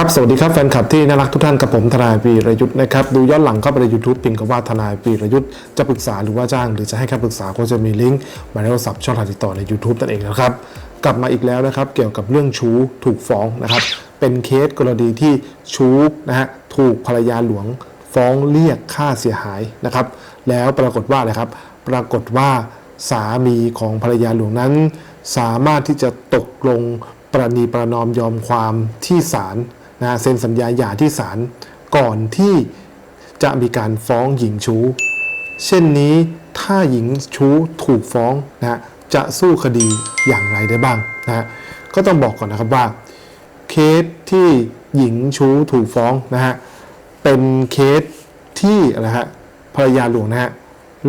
ครับ สวัสดีครับแฟนคลับที่น่ารักทุกท่านกับผมทนายวีรยุทธ์นะครับ ดูย้อนหลังเข้าไปใน YouTube พิมพ์คำว่าทนายวีรยุทธ์จะปรึกษาหรือว่าจ้าง หรือจะให้คำปรึกษาก็จะมีลิงก์หมายเลขโทรศัพท์ช่องทางติดต่อใน YouTube นั่นเองนะครับ กลับมาอีกแล้วนะครับ เกี่ยวกับเรื่องชู้ถูกฟ้องนะครับ เป็นเคสกรณีที่ชู้นะฮะถูกภรรยาหลวงฟ้องเรียกค่าเสียหายนะครับ แล้วปรากฏว่าอะไรครับ ปรากฏว่าสามีของภรรยาหลวงนั้น สามารถที่จะตกลงประนีประนอมยอมความที่ศาล นะเซ็นสัญญาหย่าที่ศาลก่อนที่จะมีการฟ้องหญิงชู้ เช่นนี้ถ้าหญิงชู้ถูกฟ้องนะจะสู้คดีอย่างไรได้บ้างนะก็ต้องบอกก่อนนะครับว่า เคสที่หญิงชู้ถูกฟ้องนะฮะเป็นเคสที่นะฮะภรรยาหลวงนะฮะ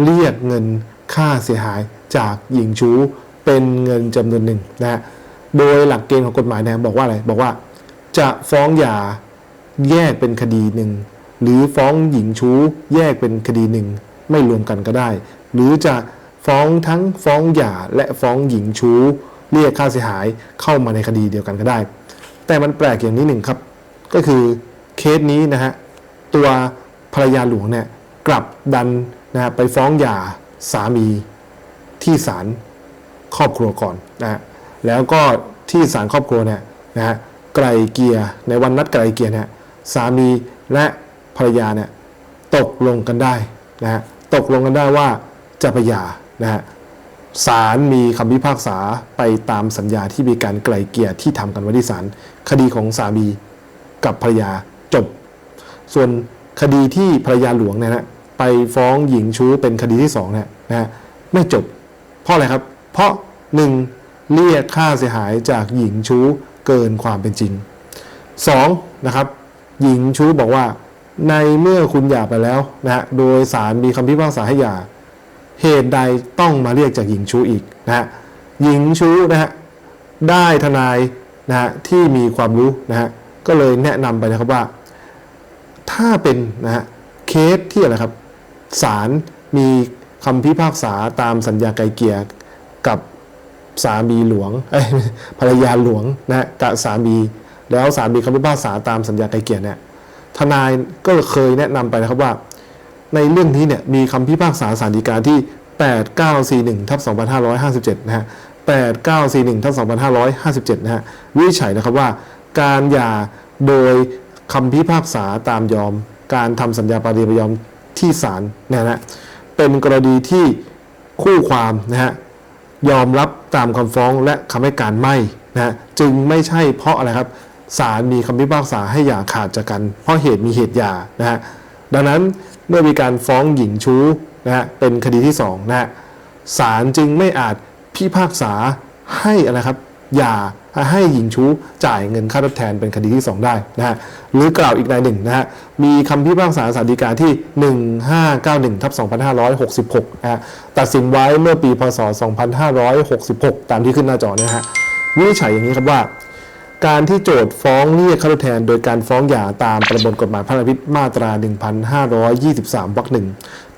เรียกเงินค่าเสียหายจากหญิงชู้เป็นเงินจำนวนหนึ่งนะฮะโดยหลักเกณฑ์ของกฎหมายนะบอกว่าอะไรบอกว่า จะฟ้องหย่าแยกเป็นคดีหนึ่ง หรือฟ้องหญิงชู้แยกเป็นคดีหนึ่ง ไม่รวมกันก็ได้ หรือจะฟ้องทั้งฟ้องหย่าและฟ้องหญิงชู้ เรียกค่าเสียหายเข้ามาในคดีเดียวกันก็ได้ แต่มันแปลกอย่างนี้หนึ่งครับ ก็คือเคสนี้นะฮะตัวภรรยาหลวงเนี่ยกลับดันนะฮะไปฟ้องหย่าสามีที่ศาลครอบครัวก่อนนะฮะแล้วก็ที่ศาลครอบครัวเนี่ยนะฮะ ไกลเกลียในวันนัดไกลเกลียเนี่ยสามีและภรรยาเนี่ยตกลงกันได้นะฮะตกลงกันได้ว่าจะไปหย่านะฮะศาลมีคำพิพากษาไปตามสัญญาที่มีการไกลเกลี่ยที่ทำกันไว้ที่ศาลคดีของสามีกับภรรยาจบ ส่วนคดีที่ภรรยาหลวงเนี่ยนะไปฟ้องหญิงชู้เป็นคดีที่สองเนี่ยนะฮะไม่จบ เพราะอะไรครับ เพราะหนึ่งเรียกค่าเสียหายจากหญิงชู้ เกินความเป็นจริงสองนะครับ หญิงชู้บอกว่า ในเมื่อคุณหย่าไปแล้วนะฮะโดยศาลมีคำพิพากษาให้หย่าเหตุใดต้องมาเรียกจากหญิงชู้อีกนะฮะหญิงชู้นะฮะได้ทนายนะฮะที่มีความรู้นะฮะก็เลยแนะนำไปนะครับว่า ถ้าเป็นนะฮะเคสที่อะไรครับศาลมีคำพิพากษาตามสัญญาไกลเกลี่ยกับ สามีหลวงภรรยาหลวงนะกับสามี แล้วสามีคำพิพากษาตามสัญญาไกลเกลี่ยเนี่ยทนายก็เคยแนะนำไปนะครับว่า ในเรื่องนี้เนี่ยมีคำพิพากษาสารดีกาที่ 8941ทับ2557 นะฮะ 8941ทับ2557 นะฮะวิจัยนะครับว่า การหย่าโดยคำพิพากษาตามยอม การทำสัญญาปฏิบัติยอมที่ศาลเนยนะฮะเป็นกรณีที่คู่ความนะฮะ ยอมรับตามคำฟ้องและคำให้การไม่นะฮะจึงไม่ใช่เพราะอะไรครับศาลมีคำพิพากษาให้หย่าขาดจากกัน เพราะเหตุมีเหตุหย่านะฮะดังนั้นเมื่อมีการฟ้องหญิงชู้นะฮะเป็นคดีที่สองนะฮะศาลจึงไม่อาจพิพากษาให้อะไรครับหย่า ให้หญิงชู้จ่ายเงินค่าทดแทนเป็นคดีที่ 2 ได้นะฮะหรือกล่าวอีกในหนึ่งนะฮะมีคำพิพากษาสารดีกาที่ 1591ทับ2566นะฮะตัดสินไว้เมื่อปีพศ 2566 ตามที่ขึ้นหน้าจอนยนะฮะวินิจฉัยอย่างนี้ครับว่า การที่โจทย์ฟ้องเรียกค่าทดแทน โดยการฟ้องหย่าตามประมวลกฎหมายพระราชบัญญัติมาตรา 1523วรรคหนึ่ง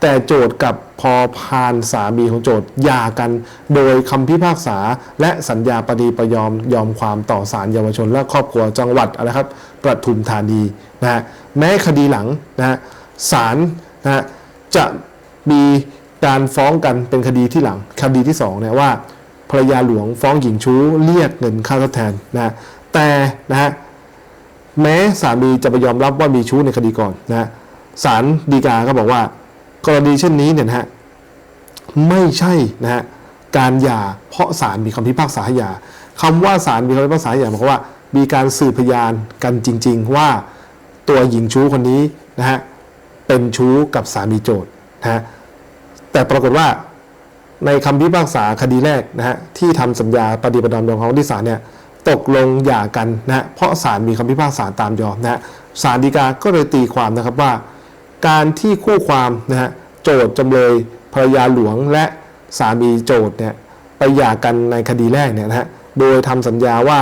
แต่โจทย์กับพอพานสามีของโจทย์หย่ากัน โดยคำพิพากษา และสัญญาปฏิประยอมยอมความต่อศาลเยาวชน และครอบครัวจังหวัดอะไรครับประทุมธานีนะฮะแม้คดีหลังนะฮะศาลนะฮะจะมีการฟ้องกันเป็นคดีที่หลังคดีที่สองเนี่ยว่า ภรรยาหลวงฟ้องหญิงชู้เรียกเงินค่าทดแทนนะฮะแต่นะฮะแม้สามีจะไปยอมรับว่ามีชู้ในคดีก่อนนะฮะศาลฎีกาก็บอกว่า กรณีเช่นนี้เนี่ยนะฮะไม่ใช่นะฮะการหย่าเพราะศาลมีคำพิพากษาให้หย่าคำว่าศาลมีคำพิพากษาให้หย่าหมายความว่า มีการสืบพยานกันจริง ๆ ว่าตัวหญิงชู้คนนี้นะฮะเป็นชู้กับสามีโจทย์นะฮะแต่ปรากฏว่า ในคำพิพากษาคดีแรกนะฮะที่ทำสัญญาปฏิบัติยอมยอมของที่ศาลเนี่ยตกลงหย่ากันนะฮะเพราะศาลมีคำพิพากษาตามยอมนะฮะศาลฎีกาก็เลยตีความนะครับว่า การที่คู่ความนะฮะโจทย์จำเลยภรรยาหลวงและสามีโจทย์เนี่ยไปหย่ากันในคดีแรกเนี่ยนะฮะโดยทำสัญญาว่า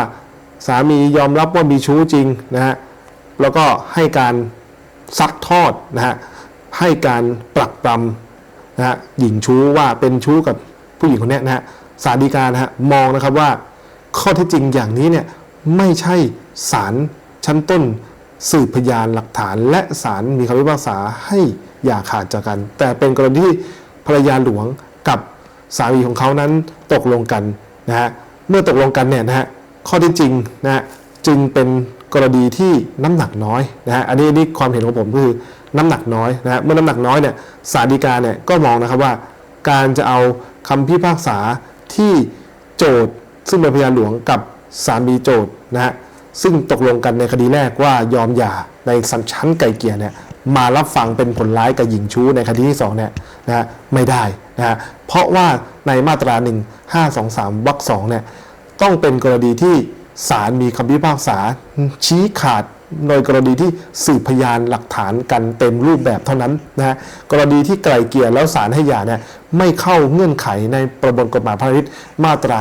สามียอมรับว่ามีชู้จริงนะฮะแล้วก็ให้การซักทอดนะฮะให้การปรักปรำ นะฮะหญิงชู้ว่าเป็นชู้กับผู้หญิงคนนี้นะฮะสารดีกานะฮะมองนะครับว่าข้อเท็จจริงอย่างนี้เนี่ยไม่ใช่สารชั้นต้นสืบพยานหลักฐาน และศาลมีคำพิพากษาให้อย่าขาดจากกัน แต่เป็นกรณีที่ภรรยาหลวงกับสามีของเขานั้นตกลงกันนะฮะเมื่อตกลงกันเนี่ยนะฮะข้อที่จริงนะฮะจึงเป็น กรณีที่น้ำหนักน้อยนะฮะอันนี้นี่ความเห็นของผมคือน้ำหนักน้อยนะฮะเมื่อน้ำหนักน้อยเนี่ยศาลฎีกาเนี่ยก็มองนะครับว่า การจะเอาคำพิพากษาที่โจทย์ซึ่งเป็นพยานหลวงกับสามีโจทย์นะฮะซึ่งตกลงกันในคดีแรกว่ายอมหย่าในสันชั้นไก่เกียร์เนี่ยมารับฟังเป็นผลร้ายกับหญิงชู้ในคดีที่2เนี่ยนะฮะไม่ได้นะฮะเพราะว่าในมาตรา 1523วรรคสองเนี่ยต้องเป็นกรณีที่ ศาลมีคำพิพากษาชี้ขาดโดยกรณีที่สืบพยานหลักฐานกันเต็มรูปแบบเท่านั้นนะฮะกรณีที่ไกลเกลี่ยแล้วศาลให้หย่าเนี่ยไม่เข้าเงื่อนไขในประมวลกฎหมายพาณิชย์มาตรา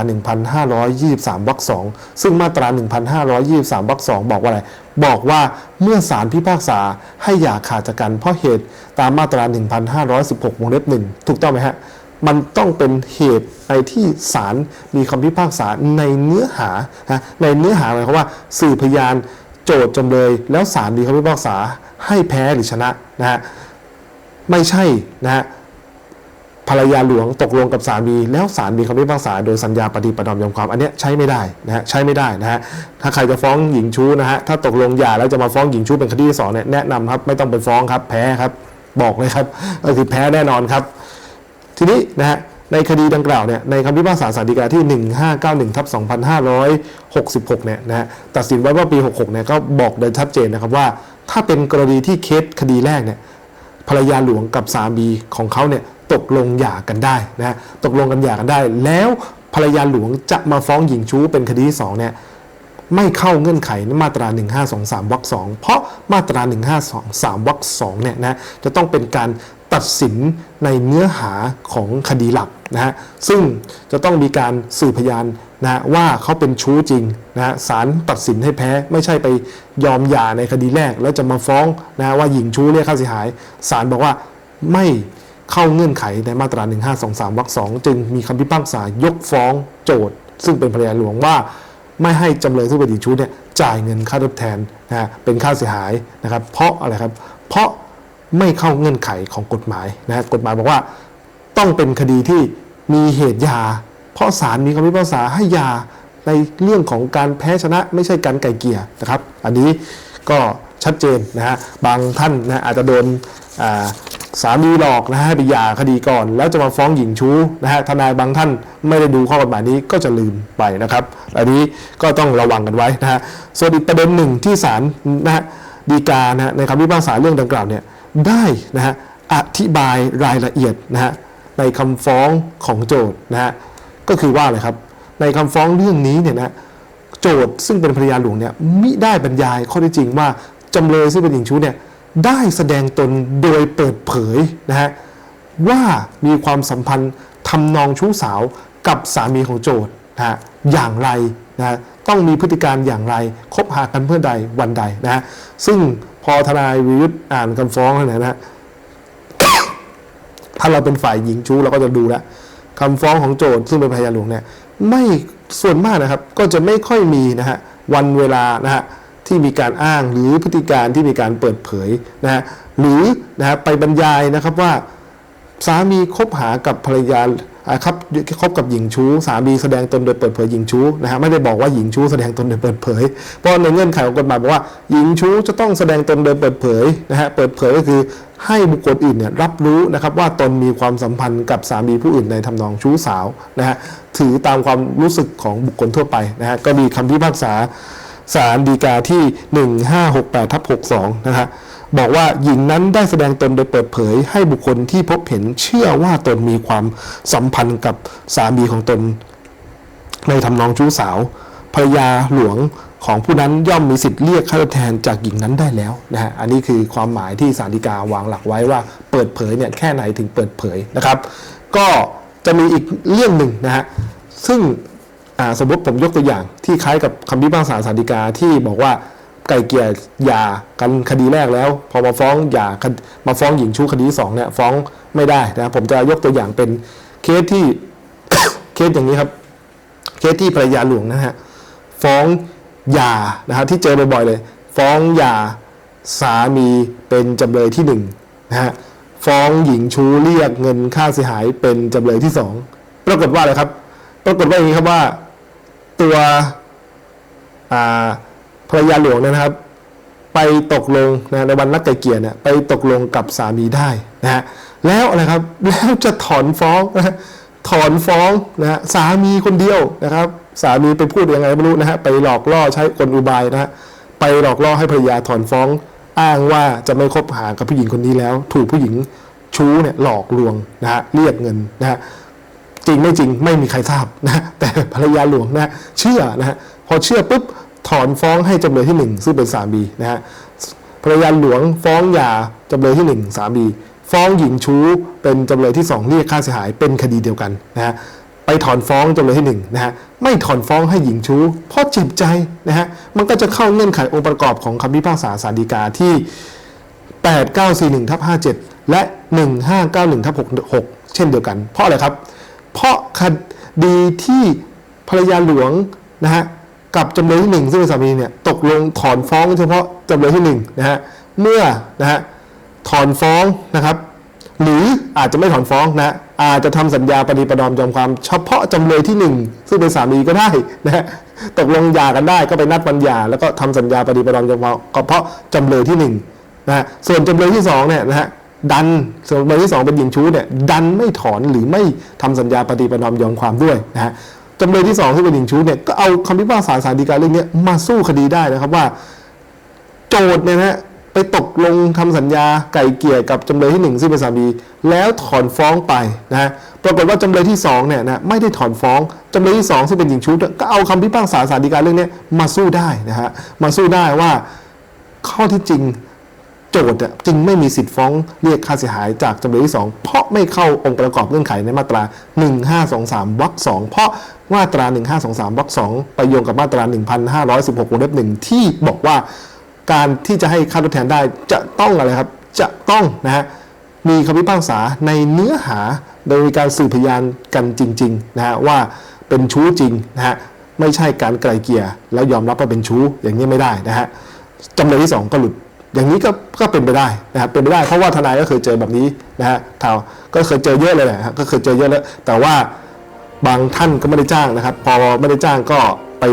1523วรรคสองซึ่งมาตรา 1523วรรคสองบอกว่าอะไร บอกว่าเมื่อศาลพิพากษาให้หย่าขาดจากกันเพราะเหตุตามมาตรา 1516วงเล็บหนึ่งถูกต้องไหมฮะ มันต้องเป็นเหตุในที่ศาลมีคำพิพากษาในเนื้อหานะในเนื้อหาหมายความว่าสื่อพยานโจทย์จำเลย แล้วศาลมีคำพิพากษาให้แพ้หรือชนะนะฮะไม่ใช่นะฮะภรรยาหลวงตกลงกับสามี แล้วศาลมีคำพิพากษาโดยสัญญาปฏิปนอมยอมความอันเนี้ยใช้ไม่ได้นะฮะใช้ไม่ได้นะฮะถ้าใครจะฟ้องหญิงชู้นะฮะถ้าตกลงหย่าแล้วจะมาฟ้องหญิงชู้เป็นคดีที่สองเนี่ยแนะนำครับไม่ต้องไปฟ้องครับแพ้ครับ บอกเลยครับก็คือแพ้แน่นอนครับ ทีนี้นะฮะในคดีดังกล่าวเนี่ยในคำพิพากษาสารดีกาที่ 1591ทับ2566เนี่ยนะฮะตัดสินไว้ว่าปี 66เนี่ยก็บอกโดยชัดเจนนะครับว่า ถ้าเป็นกรณีที่เคสคดีแรกเนี่ยภรรยาหลวงกับสามีของเขาเนี่ยตกลงหย่ากันได้นะฮะตกลงกันหย่ากันได้ แล้วภรรยาหลวงจะมาฟ้องหญิงชู้เป็นคดีที่สองเนี่ยไม่เข้าเงื่อนไขมาตรา 1523วรรคสองเพราะมาตรา 1523วรรคสองเนี่ยนะจะต้องเป็นการ ตัดสินในเนื้อหาของคดีหลักนะฮะซึ่งจะต้องมีการสืบพยานนะว่าเขาเป็นชู้จริงนะฮะศาลตัดสินให้แพ้ไม่ใช่ไปยอมหย่าในคดีแรก แล้วจะมาฟ้องนะฮะว่าหญิงชู้เรียกค่าเสียหายศาลบอกว่าไม่เข้าเงื่อนไขในมาตรา 1523วรรคสองจึงมีคำพิพากษายกฟ้องโจทย์ ซึ่งเป็นภรรยาหลวงว่าไม่ให้จำเลยซึ่งเป็นหญิงชู้เนี่ยจ่ายเงินค่าทดแทนนะฮะเป็นค่าเสียหายนะครับ เพราะอะไรครับ เพราะ ไม่เข้าเงื่อนไขของกฎหมายนะกฎหมายบอกว่าต้องเป็นคดีที่มีเหตุยา เพราะศาลมีคำพิพากษาให้ยาในเรื่องของการแพ้ชนะไม่ใช่การไก่เกี่ยนะครับ อันนี้ก็ชัดเจนนะฮะบางท่านนะอาจจะโดนสามีหลอกนะฮะให้ไปหย่าคดีก่อน แล้วจะมาฟ้องหญิงชู้นะฮะทนายบางท่านไม่ได้ดูข้อกฎหมายนี้ก็จะลืมไปนะครับ อันนี้ก็ต้องระวังกันไว้นะฮะส่วนอีกประเด็นหนึ่งที่ศาลนะฮะดีกานะในคำพิพากษาเรื่องดังกล่าวเนี่ย ได้นะฮะอธิบายรายละเอียดนะฮะในคำฟ้องของโจทย์นะฮะก็คือว่าอะไรครับ ในคำฟ้องเรื่องนี้เนี่ยนะโจทย์ซึ่งเป็นภรรยาหลวงเนี่ยมิได้บรรยายข้อเท็จจริงว่าจำเลยซึ่งเป็นหญิงชู้เนี่ยได้แสดงตนโดยเปิดเผยนะฮะว่ามีความสัมพันธ์ทำนองชู้สาวกับสามีของโจทย์นะฮะอย่างไรนะฮะต้องมีพฤติการอย่างไร คบหากันเพื่อใดวันใดนะฮะซึ่ง อทนายวิรุธอ่านคำฟ้องนนะฮะถ้าเราเป็นฝ่ายหญิงชู้เราก็จะดูแลวคำฟ้องของโจทย์ซึ่งเป็นพยานหลวงเนี่ยไม่ส่วนมากนะครับ ก็จะไม่ค่อยมีนะฮะวันเวลานะฮะที่มีการอ้างหรือพฤติการที่มีการเปิดเผยนะฮะหรือนะฮะไปบรรยายนะครับว่าสามีคบหากับภรรยา ครับคบกับหญิงชู้สามีแสดงตนโดยเปิดเผยหญิงชู้นะฮะไม่ได้บอกว่าหญิงชู้แสดงตนโดยเปิดเผย เพราะในเงื่อนไขของกฎหมายบอกว่า หญิงชู้จะต้องแสดงตนโดยเปิดเผยนะฮะเปิดเผยก็คือให้บุคคลอื่นเนี่ยรับรู้นะครับว่าตนมีความสัมพันธ์กับสามีผู้อื่นในทำนองชู้สาวนะฮะถือตามความรู้สึกของบุคคลทั่วไปนะฮะก็มีคำพิพากษา ศาลฎีกาที่ 1568ทับ62 นะฮะบอกว่าหญิงนั้นได้แสดงตนโดยเปิดเผยให้บุคคลที่พบเห็นเชื่อว่าตนมีความสัมพันธ์กับสามีของตน ในทำนองชู้สาวภรรยาหลวงของผู้นั้นย่อมมีสิทธิ์เรียกค่าตอบแทนจากหญิงนั้นได้แล้วนะฮะอันนี้คือความหมายที่สารดีกาวางหลักไว้ว่าเปิดเผยเนี่ยแค่ไหนถึงเปิดเผยนะครับ ก็จะมีอีกเรื่องหนึ่งนะฮะซึ่ง สมมติผมยกตัวอย่างที่คล้ายกับคำพิพากษาสารดีกาที่บอกว่าไก่เกลี่ยหย่ากันคดีแรกแล้ว พอมาฟ้องหย่ามาฟ้องหญิงชู้คดีสองเนี่ยฟ้องไม่ได้นะผมจะยกตัวอย่างเป็นเคสที่เคสอย่างนี้ครับเคสที่ภรรยาหลวงนะฮะฟ้องหย่านะครับที่เจอบ่อยๆเลย ฟ้องหย่าสามีเป็นจำเลยที่หนึ่งนะฮะฟ้องหญิงชู้เรียกเงินค่าเสียหายเป็นจำเลยที่สองปรากฏว่าอะไรครับ ปรากฏว่าอย่างนี้ครับว่า ตัวภรรยาหลวงนะครับ ไปตกลงนะในวันนัดไกลเกลี่ยเนี่ยไปตกลงกับสามีได้นะฮะแล้วอะไรครับแล้วจะถอนฟ้องนะถอนฟ้องนะฮะสามีคนเดียวนะครับ สามีไปพูดยังไงไม่รู้นะฮะไปหลอกล่อใช้กลอุบายนะฮะไปหลอกล่อให้ภรรยาถอนฟ้อง อ้างว่าจะไม่คบหากับผู้หญิงคนนี้แล้ว ถูกผู้หญิงชู้เนี่ยหลอกลวงนะฮะเรียกเงินนะฮะ จริงไม่จริงไม่มีใครทราบนะแต่ภรรยาหลวงนะเชื่อนะฮะพอเชื่อปุ๊บถอนฟ้องให้จำเลยที่หนึ่งซึ่งเป็นสามีนะฮะภรรยาหลวงฟ้องหย่าจำเลยที่หนึ่งสามีฟ้องหญิงชู้เป็นจำเลยที่สองเรียกค่าเสียหายเป็นคดีเดียวกันนะฮะไปถอนฟ้องจำเลยที่หนึ่งนะฮะไม่ถอนฟ้องให้หญิงชู้เพราะเจ็บใจนะฮะมันก็จะเข้าเงื่อนไของค์ประกอบของคำพิพากษาศาลฎีกาที่ 8941ทับ57 และ 1591ทับ66 เช่นเดียวกัน เพราะอะไรครับ เพราะคดีที่ภรรยาหลวงนะฮะกับจำเลยที่หนึ่งซึ่งเป็นสามีเนี่ยตกลงถอนฟ้องเฉพาะจำเลยที่หนึ่งนะฮะเมื่อนะฮะถอนฟ้องนะครับ หรืออาจจะไม่ถอนฟ้องนะอาจจะทำสัญญาปฏิประนอมยอมความเฉพาะจำเลยที่หนึ่งซึ่งเป็นสามีก็ได้นะฮะตกลงหย่ากันได้ก็ไปนัดวันหย่าแล้วก็ทำสัญญาปฏิประนอมยอมความก็เพราะจำเลยที่หนึ่งนะฮะส่วนจำเลยที่สองเนี่ยนะฮะ ดันส่วนจำเลยที่สองเป็นหญิงชู้เนี่ยดันไม่ถอนหรือไม่ทำสัญญาปฏิปนอมยอมความด้วยนะฮะจำเลยที่สองที่เป็นหญิงชู้เนี่ยก็เอาคำพิพากษาศาลฎีกาเรื่องนี้มาสู้คดีได้นะครับว่า โจทย์เนี่ยนะฮะไปตกลงทำสัญญาไก่เกลี่ยกับจำเลยที่หนึ่งซึ่งเป็นสามีแล้วถอนฟ้องไปนะฮะปรากฏว่าจำเลยที่สองเนี่ยนะไม่ได้ถอนฟ้องจำเลยที่สองซึ่งเป็นหญิงชู้ก็เอาคำพิพากษาศาลฎีกาเรื่องนี้มาสู้ได้นะฮะมาสู้ได้ว่าข้อที่จริง โจทย์จึงไม่มีสิทธิ์ฟ้องเรียกค่าเสียหายจากจำเลยที่ 2 เพราะไม่เข้าองค์ประกอบเงื่อนไขในมาตรา 1523วรรคสองเพราะมาตรา 1523วรรคสองไปโยงกับมาตรา 1516วงเล็บหนึ่งที่บอกว่าการที่จะให้ค่าทดแทนได้จะต้องอะไรครับ จะต้องนะฮะมีคำพิพากษาในเนื้อหาโดยมีการสืบพยานกันจริงๆนะฮะว่าเป็นชู้จริงนะฮะไม่ใช่การไกลเกลี่ยแล้วยอมรับว่าเป็นชู้อย่างนี้ไม่ได้นะฮะจำเลยที่สองก็หลุด อย่างนี้ก็ก็เป็นไปได้นะครับเป็นไปได้เพราะว่าทนายก็เคยเจอแบบนี้นะฮะท่าก็เคยเจอเยอะเลยแหละฮะก็เคยเจอเยอะแล้วแต่ว่าบางท่านก็ไม่ได้จ้างนะครับ พอไม่ได้จ้างก็ไป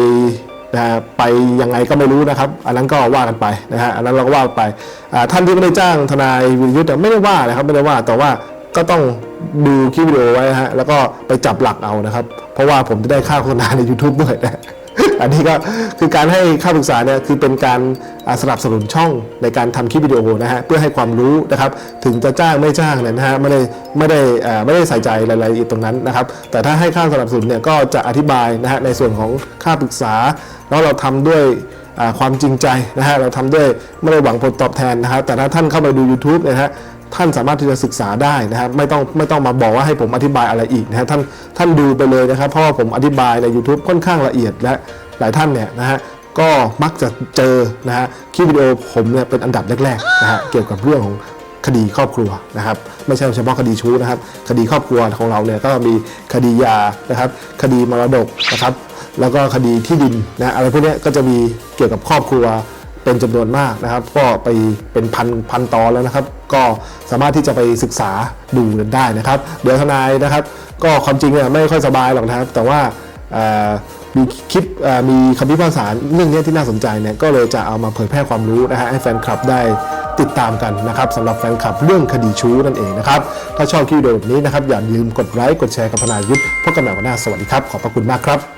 นะฮะไปยังไงก็ไม่รู้นะครับ อันนั้นก็ว่ากันไปนะฮะอันนั้นเราก็ว่าไปท่านที่ไม่ได้จ้างทนายวิยุทธ์ไม่ได้ว่านะครับไม่ได้ว่าแต่ว่าก็ต้องดูคลิปวิดีโอไว้นะฮะแล้วก็ไปจับหลักเอานะครับ เพราะว่าผมจะได้ค่าโฆษณาใน YouTube ด้วยนะ อันนี้ก็คือการให้ค่าปรึกษาเนี่ยคือเป็นการสนับสนุนช่องในการทำคลิปวิดีโอนะฮะเพื่อให้ความรู้นะครับถึงจะจ้างไม่จ้างเนี่ยนะฮะไม่ได้ไม่ได้ไม่ได้ใส่ใจรายละเอียดตรงนั้นนะครับแต่ถ้าให้ค่าสนับสนุนเนี่ยก็จะอธิบายนะฮะในส่วนของค่าปรึกษาแล้วเราทำด้วย ความจริงใจนะฮะเราทำด้วยไม่ได้หวังผลตอบแทนนะครับแต่ถ้าท่านเข้าไปดู YouTube เนยนะฮะท่านสามารถที่จะศึกษาได้นะครับไม่ต้องไม่ต้องมาบอกว่าให้ผมอธิบายอะไรอีกนะฮะท่านท่านดูไปเลยนะครับ เพราะว่าผมอธิบายใน YouTube ค่อนข้างละเอียดและหลายท่านเนี่ยนะฮะก็มักจะเจอนะฮะคลิปวิดีโอผมเนี่ยเป็นอันดับแรกๆนะฮะเกี่ยวกับเรื่องของคดีครอบครัวนะครับไม่ใช่เฉพาะคดีชู้นะครับ คดีครอบครัวของเราเนี่ยก็มีคดียานะครับ คดีมรดกนะครับ แล้วก็คดีที่ดินนะอะไรพวกนี้ก็จะมีเกี่ยวกับครอบครัวเป็นจำนวนมากนะครับ ก็ไปเป็นพันพันตอนแล้วนะครับ ก็สามารถที่จะไปศึกษาดูกันได้นะครับ เดี๋ยวทนายนะครับ ก็ความจริงเนี่ยไม่ค่อยสบายหรอกนะครับ แต่ว่ามีคลิปมีคำพิพากษาเรื่องนี้ที่น่าสนใจเนี่ยก็เลยจะเอามาเผยแพร่ความรู้นะฮะให้แฟนคลับได้ติดตามกันนะครับสำหรับแฟนคลับเรื่องคดีชู้นั่นเองนะครับ ถ้าชอบคลิปวิดีโอแบบนี้นะครับอย่าลืมกดไลค์กดแชร์กับทนายุทธพบกันใหม่วันหน้าสวัสดีครับ ขอบพระคุณมากครับ